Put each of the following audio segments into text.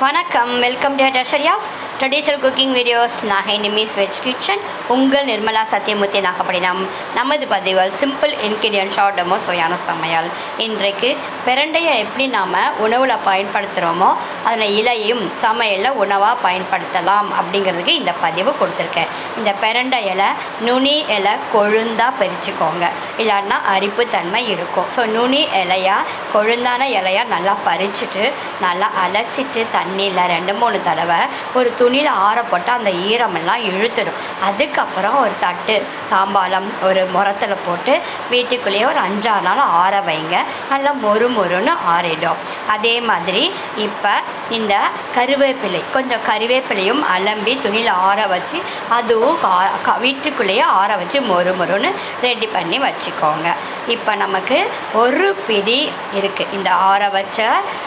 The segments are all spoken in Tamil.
வணக்கம் welcome to டஷரி of traditional cooking videos Nagai நிமிஸ் வெஜ் கிச்சன் உங்கள் நிர்மலா சத்தியமூர்த்தி நாகப்பட்டினம் நமது பதிவுகள் சிம்பிள் இன்கிரியன் டெமோ சுவையான சமையல். இன்றைக்கு பிரண்டையை எப்படி நாம் உணவில் பயன்படுத்துகிறோமோ அதில் இலையும் சமையலில் உணவாக பயன்படுத்தலாம் அப்படிங்கிறதுக்கு இந்த பதிவு கொடுத்துருக்கேன். இந்த பிரண்டை இலை நுனி இலை கொழுந்தாக பறிச்சுக்கோங்க இல்லைன்னா அரிப்புத்தன்மை இருக்கும். ஸோ நுனி இலையாக கொழுந்தான இலையாக நல்லா பறிச்சுட்டு நல்லா அலசிட்டு தண்ணியில் ரெண்டு மூணு தடவை ஒரு துணியில் ஆற போட்டால் அந்த ஈரமெல்லாம் இழுத்துடும். அதுக்கப்புறம் ஒரு தட்டு தாம்பாளம் ஒரு முரத்தில் போட்டு வீட்டுக்குள்ளேயே ஒரு அஞ்சாறு நாள் ஆற வைங்க. நல்லா மொறு மொறுன்னு ஆறிடும். அதே மாதிரி இப்போ இந்த கருவேப்பிலை கொஞ்சம் கருவேப்பிலையும் அலம்பி துணியில் ஆற வச்சு அதுவும் கா- வீட்டுக்குள்ளேயே ஆற வச்சு மொறு மொறுன்னு ரெடி பண்ணி வச்சுக்கோங்க. இப்போ நமக்கு ஒரு பிடி இருக்குது இந்த ஆற வச்ச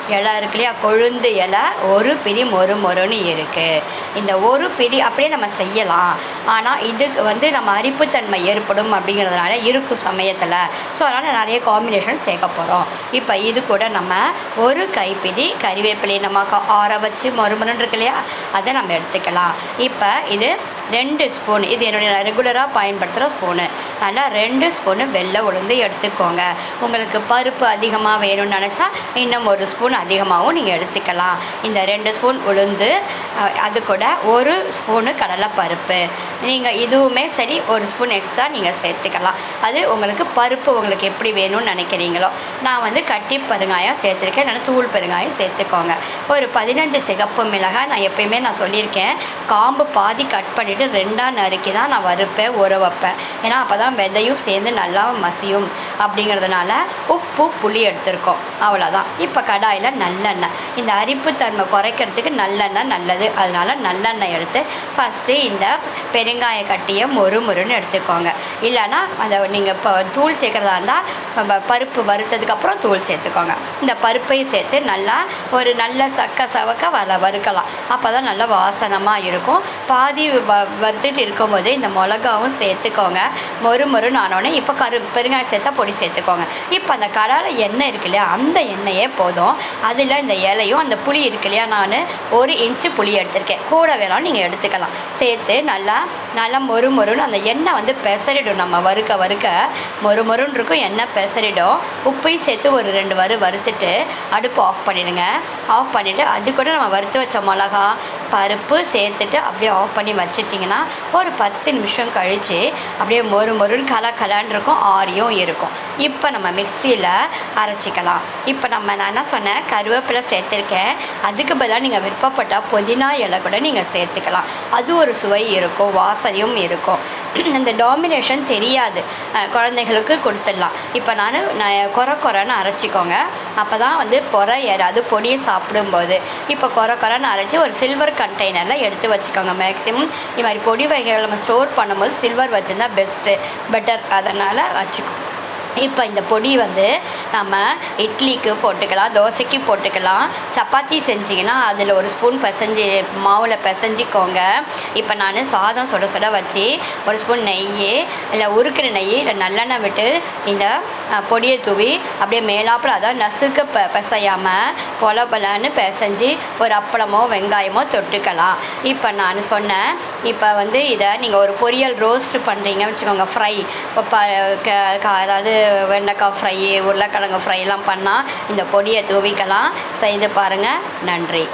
இலை இருக்கு இல்லையா? கொழுந்து இலை ஒரு பிடி மொறு மொறுன்னு இருக்குது இந்த ஒரு பிடி அப்படியே நம்ம செய்யலாம். ஆனால் இதுக்கு வந்து நம்ம அரிப்புத்தன்மை ஏற்படும் அப்படிங்கிறதுனால இருக்கும் சமயத்தில். ஸோ அதனால் நிறைய காம்பினேஷன் சேர்க்க போகிறோம் இப்போ இது கூட நம்ம ஒரு கைப்பிடி கறிவேப்பிலை நம்ம ஆற வச்சு மொறுமொறுன்னு இருக்கு இல்லையா? அதை நம்ம எடுத்துக்கலாம். இப்போ இது ரெண்டு ஸ்பூன் இது என்னுடைய ரெகுலராக பயன்படுத்துகிற ஸ்பூனு நல்லா ரெண்டு ஸ்பூனு வெள்ளை உளுந்து எடுத்துக்கோங்க. உங்களுக்கு பருப்பு அதிகமாக வேணும்னு நினச்சா இன்னும் ஒரு ஸ்பூன் அதிகமாகவும் நீங்கள் எடுத்துக்கலாம். இந்த ரெண்டு ஸ்பூன் உளுந்து அது கூட ஒரு ஸ்பூனு கடலைப்பருப்பு. நீங்கள் இதுவுமே சரி ஒரு ஸ்பூன் எக்ஸ்ட்ரா நீங்கள் சேர்த்துக்கலாம். அது உங்களுக்கு பருப்பு உங்களுக்கு எப்படி வேணும்னு நினைக்கிறீங்களோ. நான் வந்து கட்டி பெருங்காயம் சேர்த்துருக்கேன். இல்லைன்னா தூள் பெருங்காயம் சேர்த்துக்கோங்க. ஒரு பதினஞ்சு சிகப்பு மிளகாய் நான் எப்பயுமே நான் சொல்லியிருக்கேன். காம்பு பாதி கட் பண்ணி பண்ணிவிட்டு ரெண்டாக நறுக்கி தான் நான் வறுப்பேன் உர வைப்பேன். ஏன்னா அப்போ தான் விதையும் சேர்ந்து நல்லா மசியும். அப்படிங்கிறதுனால உப்பு புளி எடுத்திருக்கோம். அவ்வளோதான் இப்போ கடாயில் நல்லெண்ணெய். இந்த அரிப்புத்தன்மை குறைக்கிறதுக்கு நல்லெண்ணெய் நல்லது. அதனால் நல்லெண்ணெய் எடுத்து ஃபஸ்ட்டு இந்த பெருங்காய கட்டியை மொறு மொறுன்னு எடுத்துக்கோங்க. இல்லைன்னா அதை நீங்கள் இப்போ தூள் சேர்க்குறதா இருந்தால் பருப்பு வறுத்ததுக்கப்புறம் தூள் சேர்த்துக்கோங்க. இந்த பருப்பையும் சேர்த்து நல்லா ஒரு நல்ல சக்க சவக்க வர வறுக்கலாம். அப்போ தான் நல்லா வாசனமாக இருக்கும். பாதி வ வறுத்துட்டு இருக்கும்போது இந்த மிளகாவும் சேர்த்துக்கோங்க. மொறு மொறுன்னு ஆனோடனே இப்போ கரு பெருங்காயம் சேர்த்தா பொடி சேர்த்துக்கோங்க. இப்போ அந்த கடாயில் எண்ணெய் இருக்கு இல்லையா அந்த எண்ணெயே போதும். அதில் இந்த இலையும் அந்த புளி இருக்கு இல்லையா நான் ஒரு இன்ச்சு புளி எடுத்திருக்கேன். கூட வேணாலும் நீங்கள் எடுத்துக்கலாம். சேர்த்து நல்லா நல்லா மொறு மொறுன்னு அந்த எண்ணெய் வந்து பெசரிடும். நம்ம வறுக்க வறுக்க மொறு மொறுன்னு இருக்கும் எண்ணெய் பெசரிடும். உப்பையும் சேர்த்து ஒரு ரெண்டு வறு வறுத்துட்டு அடுப்பு ஆஃப் பண்ணிடுங்க. ஆஃப் பண்ணிவிட்டு அது கூட நம்ம வறுத்து வச்ச மிளகா பருப்பு சேர்த்துட்டு அப்படியே ஆஃப் பண்ணி வச்சிட்டிங்கன்னா ஒரு பத்து நிமிஷம் கழித்து அப்படியே மொறு மொருள் கல கலான் இருக்கும் ஆரியும் இருக்கும். இப்போ நம்ம மிக்சியில் அரைச்சிக்கலாம். இப்போ நம்ம நான் என்ன சொன்னேன்? கருவேப்பிலை சேர்த்துருக்கேன். அதுக்கு பதிலாக நீங்கள் விருப்பப்பட்டால் புதினா இலை கூட நீங்கள் சேர்த்துக்கலாம். அது ஒரு சுவை இருக்கும் வாசனையும் இருக்கும். இந்த டாமினேஷன் தெரியாது. குழந்தைகளுக்கு கொடுத்துடலாம். இப்போ நான் நான் குறை குறைன்னு அரைச்சிக்கோங்க. அப்போ தான் வந்து பொறை ஏறாது பொடியை சாப்பிடும்போது. இப்போ குறை குறைன்னு அரைச்சி ஒரு சில்வர் கண்டெய்னரில் எடுத்து வச்சுக்கோங்க மேக்ஸிமம் இது மாதிரி பொடி வகைகள் நம்ம ஸ்டோர் பண்ணும்போது சில்வர் வச்சுருந்தா பெஸ்ட்டு பெட்டர் அதனால் வச்சுக்கோ. இப்போ இந்த பொடி வந்து நம்ம இட்லிக்கு போட்டுக்கலாம் தோசைக்கு போட்டுக்கலாம். சப்பாத்தி செஞ்சிங்கன்னா அதில் ஒரு ஸ்பூன் பிசைஞ்சு மாவில் பிசைஞ்சிக்கோங்க. இப்போ நான் சாதம் சுட சுட வச்சு ஒரு ஸ்பூன் நெய் இல்லை உருக்கிற நெய் இல்லை நல்லெண்ணெய் விட்டு இந்த பொடியை தூவி அப்படியே மேலாப்பில் அதாவது நசுக்க ப பிசையாமல் பொல பொலன்னு பிசைஞ்சு ஒரு அப்பளமோ வெங்காயமோ தொட்டுக்கலாம். இப்போ நான் சொன்னேன் இப்போ வந்து இதை நீங்கள் ஒரு பொரியல் ரோஸ்ட் பண்ணுறீங்க வச்சுக்கோங்க ஃப்ரை. இப்போ அதாவது வெண்டைக்காய் ஃப்ரை உருளைக்கிழங்கு ஃப்ரைலாம் பண்ணால் இந்த பொடியை தூவிக்கலாம். செய்து பாருங்கள் நன்றி.